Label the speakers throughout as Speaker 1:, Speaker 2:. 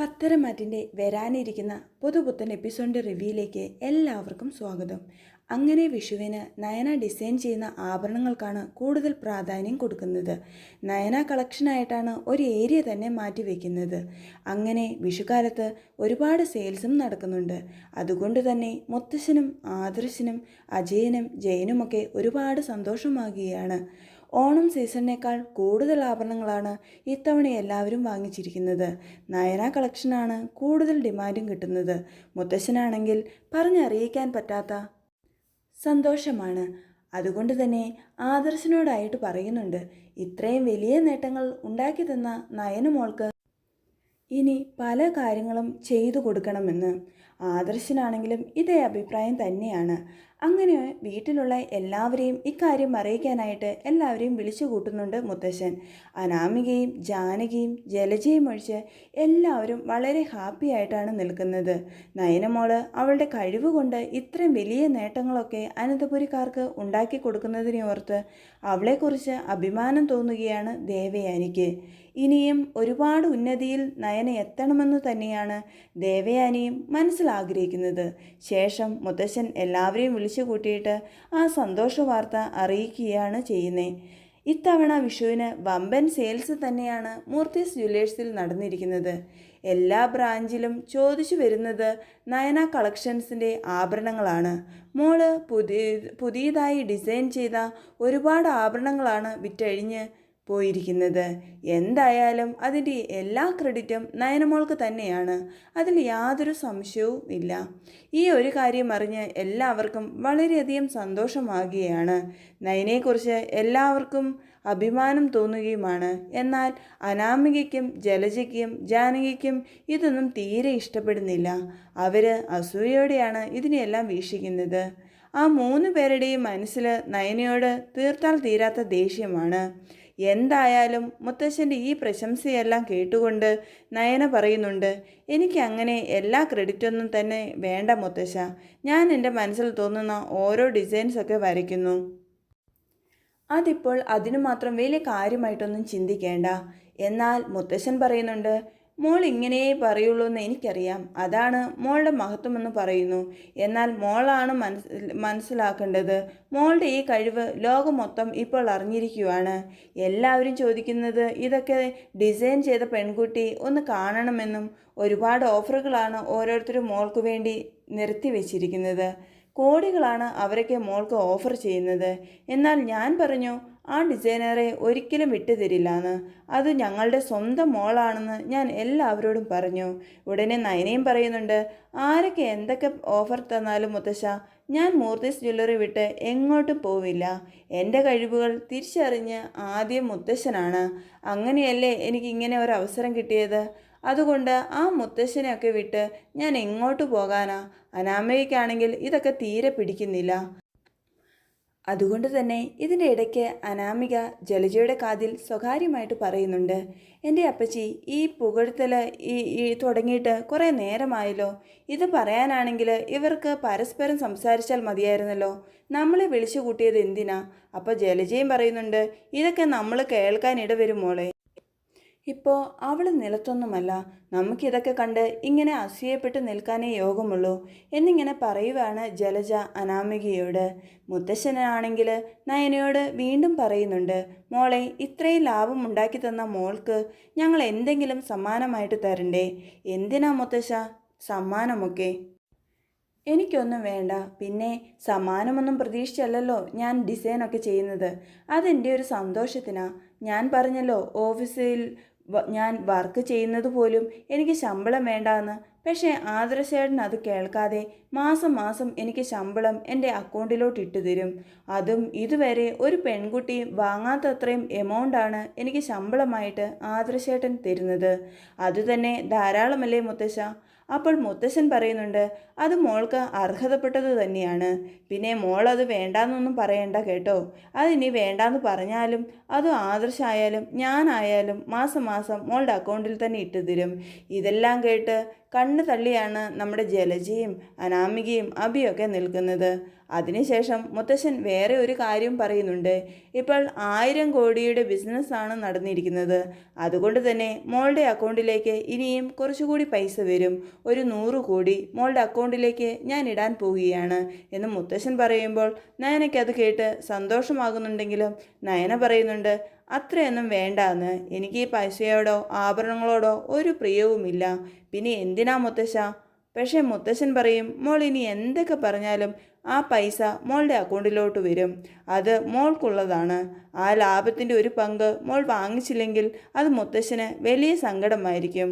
Speaker 1: പത്തരമാറ്റിന്റെ വരാനിരിക്കുന്ന പുതുപുത്തൻ എപ്പിസോഡിന്റെ റിവ്യൂയിലേക്ക് എല്ലാവർക്കും സ്വാഗതം. അങ്ങനെ വിഷുവിന് നയന ഡിസൈൻ ചെയ്യുന്ന ആഭരണങ്ങൾക്കാണ് കൂടുതൽ പ്രാധാന്യം കൊടുക്കുന്നത്. നയന കളക്ഷനായിട്ടാണ് ഒരു ഏരിയ തന്നെ മാറ്റി വയ്ക്കുന്നത് അങ്ങനെ വിഷുക്കാലത്ത് ഒരുപാട് സെയിൽസും നടക്കുന്നുണ്ട്. അതുകൊണ്ട് തന്നെ മുത്തശ്ശനും ആദർശനും അജയനും ജയനുമൊക്കെ ഒരുപാട് സന്തോഷമാകുകയാണ്. ഓണം സീസണിനേക്കാൾ കൂടുതൽ ആഭരണങ്ങളാണ് ഇത്തവണ എല്ലാവരും വാങ്ങിച്ചിരിക്കുന്നത്. നയന കളക്ഷനാണ് കൂടുതൽ ഡിമാൻഡും കിട്ടുന്നത്. മുത്തശ്ശനാണെങ്കിൽ പറഞ്ഞറിയിക്കാൻ പറ്റാത്ത സന്തോഷമാണ്. അതുകൊണ്ട് തന്നെ ആദർശനോടായിട്ട് പറയുന്നുണ്ട്. ഇത്രയും വലിയ നേട്ടങ്ങൾ ഉണ്ടാക്കി തന്ന നയനുമോൾക്ക് ഇനി പല കാര്യങ്ങളും ചെയ്തു കൊടുക്കണമെന്ന്. ആദർശനാണെങ്കിലും ഇതേ അഭിപ്രായം തന്നെയാണ്. അങ്ങനെ വീട്ടിലുള്ള എല്ലാവരെയും ഇക്കാര്യം അറിയിക്കാനായിട്ട് എല്ലാവരെയും വിളിച്ചു കൂട്ടുന്നുണ്ട് മുത്തശ്ശൻ. അനാമികയും ജാനകിയും ജലജയും ഒഴിച്ച് എല്ലാവരും വളരെ ഹാപ്പി ആയിട്ടാണ് നിൽക്കുന്നത്. നയനമോൾ അവളുടെ കഴിവ് കൊണ്ട് ഇത്രയും വലിയ നേട്ടങ്ങളൊക്കെ അനന്തപുരിക്കാർക്ക് ഉണ്ടാക്കി കൊടുക്കുന്നതിനെ ഓർത്ത് അവളെക്കുറിച്ച് അഭിമാനം തോന്നുകയാണ് ദേവയാനിക്ക്. ഇനിയും ഒരുപാട് ഉന്നതിയിൽ നയന എത്തണമെന്ന് തന്നെയാണ് ദേവയാനിയും മനസ്സിലാഗ്രഹിക്കുന്നത് ശേഷം മുത്തശ്ശൻ എല്ലാവരെയും വിളിച്ചു കൂട്ടിയിട്ട് ആ സന്തോഷ വാർത്ത അറിയിക്കുകയാണ് ചെയ്യുന്നത് ഇത്തവണ വിഷുവിന് വമ്പൻ സെയിൽസ് തന്നെയാണ് മൂർത്തിസ് ജ്വല്ലേഴ്സിൽ നടന്നിരിക്കുന്നത്. എല്ലാ ബ്രാഞ്ചിലും ചോദിച്ചു വരുന്നത് നയന കളക്ഷൻസിന്റെ ആഭരണങ്ങളാണ്. മോൾ പുതിയ പുതിയതായി ഡിസൈൻ ചെയ്ത ഒരുപാട് ആഭരണങ്ങളാണ് വിറ്റഴിഞ്ഞ് പോയിരിക്കുന്നത്. എന്തായാലും അതിന്റെ എല്ലാ ക്രെഡിറ്റും നയനമോൾക്ക് തന്നെയാണ്. അതിൽ യാതൊരു സംശയവും ഇല്ല. ഈ ഒരു കാര്യം അറിഞ്ഞ് എല്ലാവർക്കും വളരെയധികം സന്തോഷമാകുകയാണ്. നയനെക്കുറിച്ച് എല്ലാവർക്കും അഭിമാനം തോന്നുകയുമാണ്. എന്നാൽ അനാമികയ്ക്കും ജലജയ്ക്കും ജാനകിക്കും ഇതൊന്നും തീരെ ഇഷ്ടപ്പെടുന്നില്ല. അവർ അസൂയയോടെയാണ് ഇതിനെയെല്ലാം വീക്ഷിക്കുന്നത്. ആ മൂന്ന് പേരുടെയും മനസ്സിൽ നയനയോട് തീർത്താൽ തീരാത്ത ദേഷ്യമാണ്. എന്തായാലും മുത്തശ്ശന്റെ ഈ പ്രശംസയെല്ലാം കേട്ടുകൊണ്ട് നയന പറയുന്നുണ്ട് എനിക്ക് അങ്ങനെ എല്ലാ ക്രെഡിറ്റൊന്നും തന്നെ വേണ്ട മുത്തശ്ശ. ഞാൻ എന്റെ മനസ്സിൽ തോന്നുന്ന ഓരോ ഡിസൈൻസൊക്കെ വരയ്ക്കുന്നു. അതിപ്പോൾ അതിനു മാത്രം വലിയ കാര്യമായിട്ടൊന്നും ചിന്തിക്കേണ്ട. എന്നാൽ മുത്തശ്ശൻ പറയുന്നുണ്ട് മോൾ ഇങ്ങനെയേ പറയുള്ളൂ എന്ന് എനിക്കറിയാം. അതാണ് മോളുടെ മഹത്വമെന്ന് പറയുന്നു. എന്നാൽ മോളാണ് മനസ് മനസ്സിലാക്കേണ്ടത്. മോളുടെ ഈ കഴിവ് ലോകം മൊത്തം ഇപ്പോൾ അറിഞ്ഞിരിക്കുവാണ്. എല്ലാവരും ചോദിക്കുന്നത് ഇതൊക്കെ ഡിസൈൻ ചെയ്ത പെൺകുട്ടി ഒന്ന് കാണണമെന്നും ഒരുപാട് ഓഫറുകളാണ് ഓരോരുത്തരും മോൾക്ക് വേണ്ടി നിർത്തി വെച്ചിരിക്കുന്നത് കോടികളാണ് അവരൊക്കെ മോൾക്ക് ഓഫർ ചെയ്യുന്നത്. എന്നാൽ ഞാൻ പറഞ്ഞു ആ ഡിസൈനറെ ഒരിക്കലും വിട്ടുതരില്ലാന്ന്. അത് ഞങ്ങളുടെ സ്വന്തം മോളാണെന്ന് ഞാൻ എല്ലാവരോടും പറഞ്ഞു. ഉടനെ നയനയും പറയുന്നുണ്ട് ആരൊക്കെ എന്തൊക്കെ ഓഫർ തന്നാലും മുത്തശ്ശ ഞാൻ മൂർത്തീസ് ജ്വല്ലറി വിട്ട് എങ്ങോട്ടും പോവില്ല. എന്റെ കഴിവുകൾ തിരിച്ചറിഞ്ഞ് ആദ്യം മുത്തശ്ശനാണ്. അങ്ങനെയല്ലേ എനിക്ക് ഇങ്ങനെ ഒരു അവസരം കിട്ടിയത്? അതുകൊണ്ട് ആ മുത്തശ്ശനെയൊക്കെ വിട്ട് ഞാൻ എങ്ങോട്ട് പോകാനാ? അനാമയ്ക്കാണെങ്കിൽ ഇതൊക്കെ തീരെ പിടിക്കുന്നില്ല. അതുകൊണ്ട് തന്നെ ഇതിന്റെ ഇടയ്ക്ക് അനാമിക ജലജയുടെ കാതിൽ സ്വകാര്യമായിട്ട് പറയുന്നുണ്ട് എന്റെ അപ്പച്ചി ഈ പുകഴ്ത്തൽ ഈ ഈ തുടങ്ങിയിട്ട് കുറേ നേരമായല്ലോ. ഇത് പറയാനാണെങ്കിൽ ഇവർക്ക് പരസ്പരം സംസാരിച്ചാൽ മതിയായിരുന്നല്ലോ. നമ്മളെ വിളിച്ചു കൂട്ടിയത് എന്തിനാ? അപ്പോൾ ജലജയും പറയുന്നുണ്ട് ഇതൊക്കെ നമ്മൾ കേൾക്കാൻ ഇടവരും മോളെ. ഇപ്പോൾ അവൾ നിലത്തൊന്നുമല്ല. നമുക്കിതൊക്കെ കണ്ട് ഇങ്ങനെ അസൂയപ്പെട്ട് നിൽക്കാനേ യോഗമുള്ളൂ എന്നിങ്ങനെ പറയുവാണ് ജലജ അനാമികയോട്. മുത്തശ്ശനാണെങ്കിൽ നയനയോട് വീണ്ടും പറയുന്നുണ്ട് മോളെ ഇത്രയും ലാഭം ഉണ്ടാക്കി തന്ന മോൾക്ക് ഞങ്ങൾ എന്തെങ്കിലും സമ്മാനമായിട്ട് തരണ്ടേ? എന്തിനാ മുത്തശ്ശ? സമ്മാനമൊക്കെ. എനിക്കൊന്നും വേണ്ട. പിന്നെ സമ്മാനമൊന്നും പ്രതീക്ഷിച്ചല്ലല്ലോ ഞാൻ ഡിസൈനൊക്കെ ചെയ്യുന്നത്. അതെന്റെ ഒരു സന്തോഷത്തിനാണ് ഞാൻ പറഞ്ഞല്ലോ ഓഫീസിൽ ഞാൻ വർക്ക് ചെയ്യുന്നത് പോലും എനിക്ക് ശമ്പളം വേണ്ടാന്ന്. പക്ഷേ ആദർശേട്ടൻ അത് കേൾക്കാതെ മാസം മാസം എനിക്ക് ശമ്പളം എന്റെ അക്കൗണ്ടിലോട്ട് ഇട്ടു തരും. അതും ഇതുവരെ ഒരു പെൺകുട്ടി വാങ്ങാത്തത്രയും എമൗണ്ടാണ് എനിക്ക് ശമ്പളമായിട്ട് ആദർശേട്ടൻ തരുന്നത്. അതുതന്നെ ധാരാളമല്ലേ മുത്തശ്ശ? അപ്പോൾ മുത്തശ്ശൻ പറയുന്നുണ്ട് അത് മോൾക്ക് അർഹതപ്പെട്ടത് തന്നെയാണ്. പിന്നെ മോൾ അത് വേണ്ടാന്നൊന്നും പറയണ്ട കേട്ടോ. അതിനി വേണ്ടാന്ന് പറഞ്ഞാലും അത് ആദർശമായാലും ഞാനായാലും മാസം മാസം മോളുടെ അക്കൗണ്ടിൽ തന്നെ ഇട്ടു തരും. ഇതെല്ലാം കേട്ട് കണ്ണു തള്ളിയാണ് നമ്മുടെ ജലജയും അനാമികയും അഭിയൊക്കെ നിൽക്കുന്നത്. അതിനുശേഷം മുത്തശ്ശൻ വേറെ ഒരു കാര്യം പറയുന്നുണ്ട്. ഇപ്പോൾ ആയിരം കോടിയുടെ ബിസിനസ്സാണ് നടന്നിരിക്കുന്നത്. അതുകൊണ്ട് തന്നെ മോളുടെ അക്കൗണ്ടിലേക്ക് ഇനിയും കുറച്ചുകൂടി പൈസ വരും. ഒരു നൂറ് കോടി മോളുടെ അക്കൗണ്ടിലേക്ക് ഞാൻ ഇടാൻ പോവുകയാണ് എന്ന് മുത്തശ്ശൻ പറയുമ്പോൾ നയനയ്ക്ക് അത് കേട്ട് സന്തോഷമാകുന്നുണ്ടെങ്കിലും നയന പറയുന്നുണ്ട് അത്രയൊന്നും വേണ്ടാന്ന്. എനിക്ക് ഈ പൈസയോടോ ആഭരണങ്ങളോടോ ഒരു പ്രിയവുമില്ല. പിന്നെ എന്തിനാ മുത്തശ്ശ? പക്ഷേ മുത്തശ്ശൻ പറയും മോൾ ഇനി എന്തൊക്കെ പറഞ്ഞാലും ആ പൈസ മോളുടെ അക്കൗണ്ടിലോട്ട് വരും. അത് മോൾക്കുള്ളതാണ്. ആ ലാഭത്തിന്റെ ഒരു പങ്ക് മോൾ വാങ്ങിച്ചില്ലെങ്കിൽ അത് മുത്തശ്ശന് വലിയ സങ്കടമായിരിക്കും.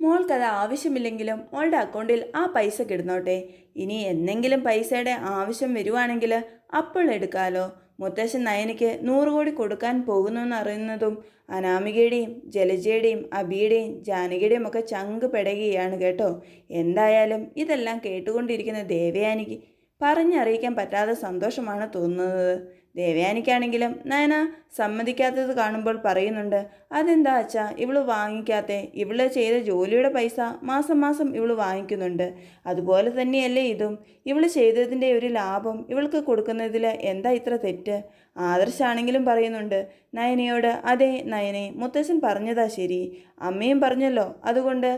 Speaker 1: മോൾക്കത് ആവശ്യമില്ലെങ്കിലും മോളുടെ അക്കൗണ്ടിൽ ആ പൈസ കിടന്നോട്ടെ. ഇനി എന്തെങ്കിലും പൈസയുടെ ആവശ്യം വരുവാണെങ്കിൽ അപ്പോൾ എടുക്കാലോ. മുത്തശ്ശൻ നയനിക്ക് നൂറ് കോടി കൊടുക്കാൻ പോകുന്നു അറിയുന്നതും അനാമികയുടെയും ജലജയുടെയും അബിയുടെയും ജാനകിയുടെയും ഒക്കെ ചങ്ക് പെടയുകയാണ് കേട്ടോ. എന്തായാലും ഇതെല്ലാം കേട്ടുകൊണ്ടിരിക്കുന്ന ദേവയാനിക്ക് പറഞ്ഞറിയിക്കാൻ പറ്റാത്ത സന്തോഷമാണ് തോന്നുന്നത്. ദേവയാനിക്കാണെങ്കിലും നയന സമ്മതിക്കാത്തത് കാണുമ്പോൾ പറയുന്നുണ്ട് അതെന്താ അച്ഛാ ഇവൾ വാങ്ങിക്കാത്ത? ഇവൾ ചെയ്ത ജോലിയുടെ പൈസ മാസം മാസം ഇവൾ വാങ്ങിക്കുന്നുണ്ട്. അതുപോലെ തന്നെയല്ലേ ഇതും. ഇവൾ ചെയ്തതിന്റെ ഒരു ലാഭം ഇവൾക്ക് കൊടുക്കുന്നതിൽ എന്താ ഇത്ര തെറ്റ്? ആദർശാണെങ്കിലും പറയുന്നുണ്ട് നയനയോട് അതെ നയനെ മുത്തശ്ശൻ പറഞ്ഞതാ ശരി. അമ്മയും പറഞ്ഞല്ലോ. അതുകൊണ്ട്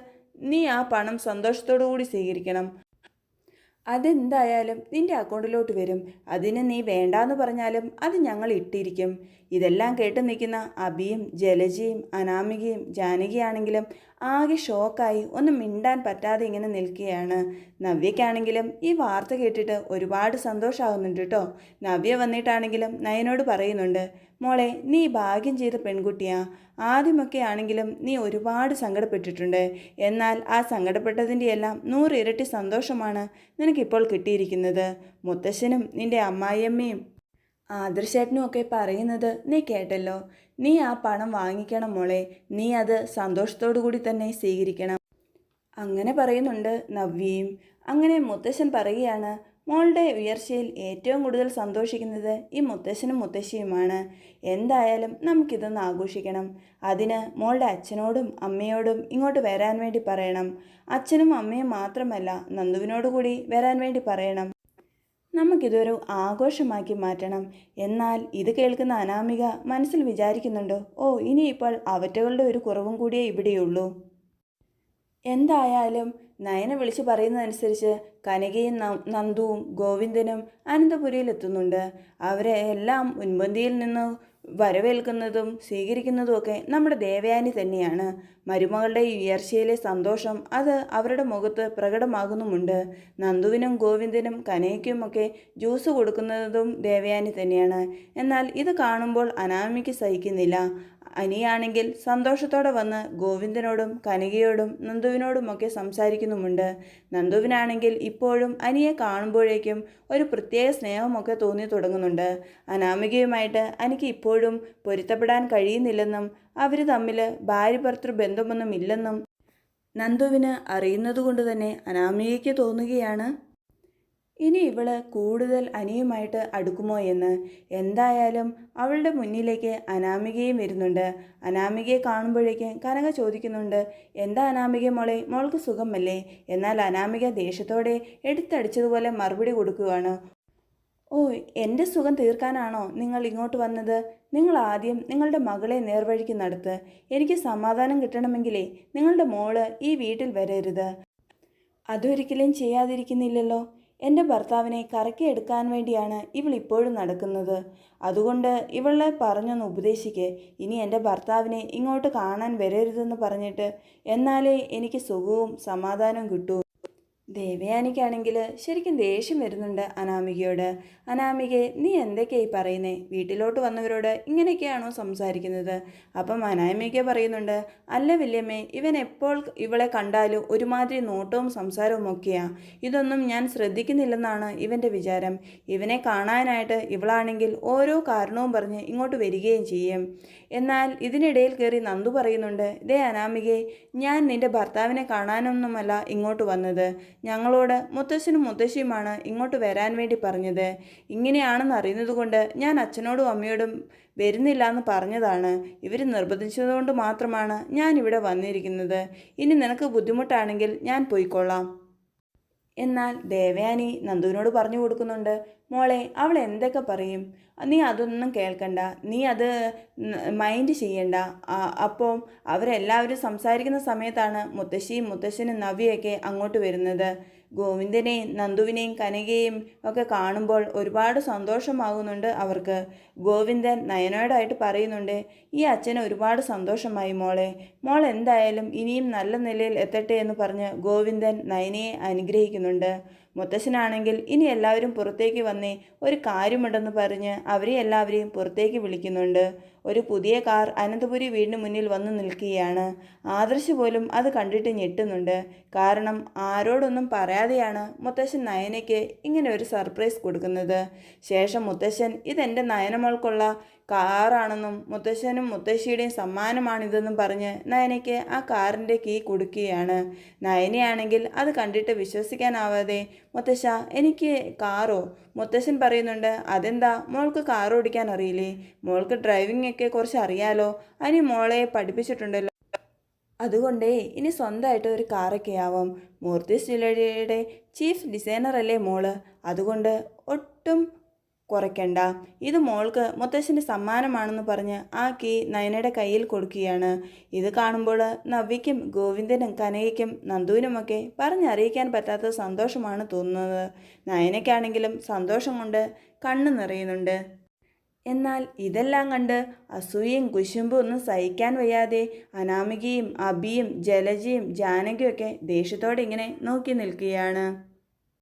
Speaker 1: നീ ആ പണം സന്തോഷത്തോടു കൂടി സ്വീകരിക്കണം. അതെന്തായാലും നിന്റെ അക്കൗണ്ടിലോട്ട് വരും. അതിന് നീ വേണ്ടാന്ന് പറഞ്ഞാലും അത് ഞങ്ങൾ ഇട്ടിരിക്കും. ഇതെല്ലാം കേട്ട് നിൽക്കുന്ന അബിയും ജലജയും അനാമികയും ജാനകിയാണെങ്കിലും ആകെ ഷോക്കായി. ഒന്നും മിണ്ടാൻ പറ്റാതെ ഇങ്ങനെ നിൽക്കുകയാണ്. നവ്യക്കാണെങ്കിലും ഈ വാർത്ത കേട്ടിട്ട് ഒരുപാട് സന്തോഷമാകുന്നുണ്ട് കേട്ടോ. നവ്യ വന്നിട്ടാണെങ്കിലും നയനോട് പറയുന്നുണ്ട് മോളെ നീ ഭാഗ്യം ചെയ്ത പെൺകുട്ടിയാ. ആദ്യമൊക്കെ ആണെങ്കിലും നീ ഒരുപാട് സങ്കടപ്പെട്ടിട്ടുണ്ട്. എന്നാൽ ആ സങ്കടപ്പെട്ടതിന്റെ എല്ലാം നൂറിരട്ടി സന്തോഷമാണ് നിനക്കിപ്പോൾ കിട്ടിയിരിക്കുന്നത്. മുത്തശ്ശനും നിന്റെ അമ്മായിയമ്മയും ആദർശേട്ടനും ഒക്കെ പറയുന്നത് നീ കേട്ടല്ലോ. നീ ആ പണം വാങ്ങിക്കണം മോളെ. നീ അത് സന്തോഷത്തോടു കൂടി തന്നെ സ്വീകരിക്കണം. അങ്ങനെ പറയുന്നുണ്ട് നവ്യയും. അങ്ങനെ മുത്തശ്ശൻ പറയുകയാണ് മോളുടെ ഉയർച്ചയിൽ ഏറ്റവും കൂടുതൽ സന്തോഷിക്കുന്നത് ഈ മുത്തശ്ശനും മുത്തശ്ശിയുമാണ്. എന്തായാലും നമുക്കിതൊന്ന് ആഘോഷിക്കണം. അതിന് മോളുടെ അച്ഛനോടും അമ്മയോടും ഇങ്ങോട്ട് വരാൻ വേണ്ടി പറയണം. അച്ഛനും അമ്മയും മാത്രമല്ല നന്ദുവിനോട് കൂടി വരാൻ വേണ്ടി പറയണം. നമുക്കിതൊരു ആഘോഷമാക്കി മാറ്റണം. എന്നാൽ ഇത് കേൾക്കുന്ന അനാമിക മനസ്സിൽ വിചാരിക്കുന്നുണ്ട്? ഓ ഇനിയിപ്പോൾ അവറ്റകളുടെ ഒരു കുറവും കൂടിയേ ഇവിടെയുള്ളൂ. എന്തായാലും നയന വിളിച്ചു പറയുന്നതനുസരിച്ച് കനകയും നന്ദുവും ഗോവിന്ദനും അനന്തപുരിയിൽ എത്തുന്നുണ്ട് അവരെ എല്ലാം മുൻപന്തിയിൽ നിന്ന് വരവേൽക്കുന്നതും സ്വീകരിക്കുന്നതും ഒക്കെ നമ്മുടെ ദേവയാനി തന്നെയാണ്. മരുമകളുടെ ഈ ഉയർച്ചയിലെ സന്തോഷം അത് അവരുടെ മുഖത്ത് പ്രകടമാകുന്നുമുണ്ട്. നന്ദുവിനും ഗോവിന്ദനും കനയ്ക്കുമൊക്കെ ജ്യൂസ് കൊടുക്കുന്നതും ദേവയാനി തന്നെയാണ്. എന്നാൽ ഇത് കാണുമ്പോൾ അനാമിക്ക് സഹിക്കുന്നില്ല. അനിയാണെങ്കിൽ സന്തോഷത്തോടെ വന്ന് ഗോവിന്ദനോടും കനകയോടും നന്ദുവിനോടുമൊക്കെ സംസാരിക്കുന്നുമുണ്ട്. നന്ദുവിനാണെങ്കിൽ ഇപ്പോഴും അനിയെ കാണുമ്പോഴേക്കും ഒരു പ്രത്യേക സ്നേഹമൊക്കെ തോന്നി തുടങ്ങുന്നുണ്ട്. അനാമികയുമായിട്ട് അനിക്ക് ഇപ്പോഴും പൊരുത്തപ്പെടാൻ കഴിയുന്നില്ലെന്നും അവർ തമ്മിൽ ഭാര്യ ഭർത്തൃ ബന്ധമൊന്നും ഇല്ലെന്നും നന്ദുവിന് അറിയുന്നതുകൊണ്ട് തന്നെ അനാമികയ്ക്ക് തോന്നുകയാണ്. ഇനി ഇവൾ കൂടുതൽ അനിയുമായിട്ട് അടുക്കുമോ എന്ന് എന്തായാലും അവളുടെ മുന്നിലേക്ക് അനാമികയും വരുന്നുണ്ട്. അനാമികയെ കാണുമ്പോഴേക്ക് കനക ചോദിക്കുന്നുണ്ട് എന്താ അനാമിക മോളെ? മോൾക്ക് സുഖമല്ലേ? എന്നാൽ അനാമിക ദേഷ്യത്തോടെ എടുത്തടിച്ചതുപോലെ മറുപടി കൊടുക്കുകയാണ്. ഓ എന്റെ സുഖം തീർക്കാനാണോ നിങ്ങൾ ഇങ്ങോട്ട് വന്നത്? നിങ്ങൾ ആദ്യം നിങ്ങളുടെ മകളെ നേർവഴിക്ക് നടത്ത്. എനിക്ക് സമാധാനം കിട്ടണമെങ്കിലേ നിങ്ങളുടെ മോൾ ഈ വീട്ടിൽ വരരുത്. അതൊരിക്കലും ചെയ്യാതിരിക്കുന്നില്ലല്ലോ. എന്റെ ഭർത്താവിനെ കറക്കിയെടുക്കാൻ വേണ്ടിയാണ് ഇവൾ ഇപ്പോഴും നടക്കുന്നത്. അതുകൊണ്ട് ഇവളെ പറഞ്ഞൊന്ന് ഉപദേശിക്ക്. ഇനി എന്റെ ഭർത്താവിനെ ഇങ്ങോട്ട് കാണാൻ വരരുതെന്ന് പറഞ്ഞിട്ട് എന്നാലേ എനിക്ക് സുഖവും സമാധാനവും കിട്ടൂ. ദേവയാനിക്കാണെങ്കിൽ ശരിക്കും ദേഷ്യം വരുന്നുണ്ട് അനാമികയോട്. അനാമികെ നീ എന്തൊക്കെയായി പറയുന്നേ? വീട്ടിലോട്ട് വന്നവരോട് ഇങ്ങനെയൊക്കെയാണോ സംസാരിക്കുന്നത്? അപ്പം അനാമിക പറയുന്നുണ്ട് അല്ല വല്യമ്മേ ഇവൻ എപ്പോൾ ഇവളെ കണ്ടാലും ഒരുമാതിരി നോട്ടവും സംസാരവും ഒക്കെയാ. ഇതൊന്നും ഞാൻ ശ്രദ്ധിക്കുന്നില്ലെന്നാണ് ഇവന്റെ വിചാരം. ഇവനെ കാണാനായിട്ട് ഇവളാണെങ്കിൽ ഓരോ കാരണവും പറഞ്ഞ് ഇങ്ങോട്ട് വരികയും ചെയ്യും. എന്നാൽ ഇതിനിടയിൽ കയറി നന്ദു പറയുന്നുണ്ട് ദേ അനാമികെ ഞാൻ നിന്റെ ഭർത്താവിനെ കാണാനൊന്നുമല്ല ഇങ്ങോട്ട് വന്നത്. ഞങ്ങളോട് മുത്തശ്ശനും മുത്തശ്ശിയുമാണ് ഇങ്ങോട്ട് വരാൻ വേണ്ടി പറഞ്ഞത്. ഇങ്ങനെയാണെന്ന് അറിയുന്നത് കൊണ്ട് ഞാൻ അച്ഛനോടും അമ്മയോടും വരുന്നില്ല എന്ന് പറഞ്ഞതാണ്. ഇവർ നിർബന്ധിച്ചതുകൊണ്ട് മാത്രമാണ് ഞാൻ ഇവിടെ വന്നിരിക്കുന്നത്. ഇനി നിനക്ക് ബുദ്ധിമുട്ടാണെങ്കിൽ ഞാൻ പോയിക്കൊള്ളാം. എന്നാൽ ദേവയാനി നന്ദുവിനോട് പറഞ്ഞു കൊടുക്കുന്നുണ്ട് മോളെ അവൾ എന്തൊക്കെ പറയും? നീ അതൊന്നും കേൾക്കണ്ട. നീ അത് മൈൻഡ് ചെയ്യണ്ട. അപ്പോൾ അവരെല്ലാവരും സംസാരിക്കുന്ന സമയത്താണ് മുത്തശ്ശിയും മുത്തശ്ശനും നവ്യൊക്കെ അങ്ങോട്ട് വരുന്നത്. ഗോവിന്ദനെയും നന്ദുവിനെയും കനകയെയും ഒക്കെ കാണുമ്പോൾ ഒരുപാട് സന്തോഷമാകുന്നുണ്ട് അവർക്ക്. ഗോവിന്ദൻ നയനോടായിട്ട് പറയുന്നുണ്ട് ഈ അച്ഛന് ഒരുപാട് സന്തോഷമായി മോളെ. മോൾ എന്തായാലും ഇനിയും നല്ല നിലയിൽ എത്തട്ടെ എന്ന് പറഞ്ഞ് ഗോവിന്ദൻ നയനയെ അനുഗ്രഹിക്കുന്നുണ്ട്. മുത്തശ്ശനാണെങ്കിൽ ഇനി എല്ലാവരും പുറത്തേക്ക് വന്നേ ഒരു കാര്യമുണ്ടെന്ന് പറഞ്ഞ് അവരെ എല്ലാവരെയും പുറത്തേക്ക് വിളിക്കുന്നുണ്ട്. ഒരു പുതിയ കാർ അനന്തപുരി വീടിന് മുന്നിൽ വന്നു നിൽക്കുകയാണ്. ആദർശ് പോലും അത് കണ്ടിട്ട് ഞെട്ടുന്നുണ്ട്. കാരണം ആരോടൊന്നും പറയാതെയാണ് മുത്തശ്ശൻ നയനയ്ക്ക് ഇങ്ങനെ ഒരു സർപ്രൈസ് കൊടുക്കുന്നത്. ശേഷം മുത്തശ്ശൻ ഇതെന്റെ നയനമോൾക്കുള്ള കാറാണെന്നും മുത്തശ്ശനും മുത്തശ്ശിയുടെയും സമ്മാനമാണിതെന്നും പറഞ്ഞ് നയനയ്ക്ക് ആ കാറിന്റെ കീ കൊടുക്കുകയാണ്. നയനയാണെങ്കിൽ അത് കണ്ടിട്ട് വിശ്വസിക്കാനാവാതെ മുത്തശ്ശ എനിക്ക് കാറോ? മുത്തശ്ശൻ പറയുന്നുണ്ട് അതെന്താ? മോൾക്ക് കാർ ഓടിക്കാൻ അറിയില്ലേ? മോൾക്ക് ഡ്രൈവിംഗ് ഒക്കെ കുറച്ച് അറിയാലോ? അതിന് മോളെ പഠിപ്പിച്ചിട്ടുണ്ടല്ലോ. അതുകൊണ്ടേ ഇനി സ്വന്തമായിട്ട് ഒരു കാറൊക്കെ ആവാം. മൂർത്തി സ്റ്റുഡിയോയുടെ ചീഫ് ഡിസൈനർ അല്ലേ മോൾ? അതുകൊണ്ട് ഒട്ടും കുറയ്ക്കണ്ട. ഇത് മോൾക്ക് മുത്തശ്ശന്റെ സമ്മാനമാണെന്ന് പറഞ്ഞ് ആ കീ നയനയുടെ കയ്യിൽ കൊടുക്കുകയാണ്. ഇത് കാണുമ്പോൾ നവ്യയ്ക്കും ഗോവിന്ദനും കനകയ്ക്കും നന്ദുവിനുമൊക്കെ പറഞ്ഞറിയിക്കാൻ പറ്റാത്ത സന്തോഷമാണ് തോന്നുന്നത്. നയനയ്ക്കാണെങ്കിലും സന്തോഷം കൊണ്ട് കണ്ണു നിറയുന്നുണ്ട്. എന്നാൽ ഇതെല്ലാം കണ്ട് അസൂയയും കുശുമ്പും ഒന്നും സഹിക്കാൻ വയ്യാതെ അനാമികയും അബിയും ജലജയും ജാനകിയൊക്കെ ദേഷ്യത്തോടെ ഇങ്ങനെ നോക്കി നിൽക്കുകയാണ്.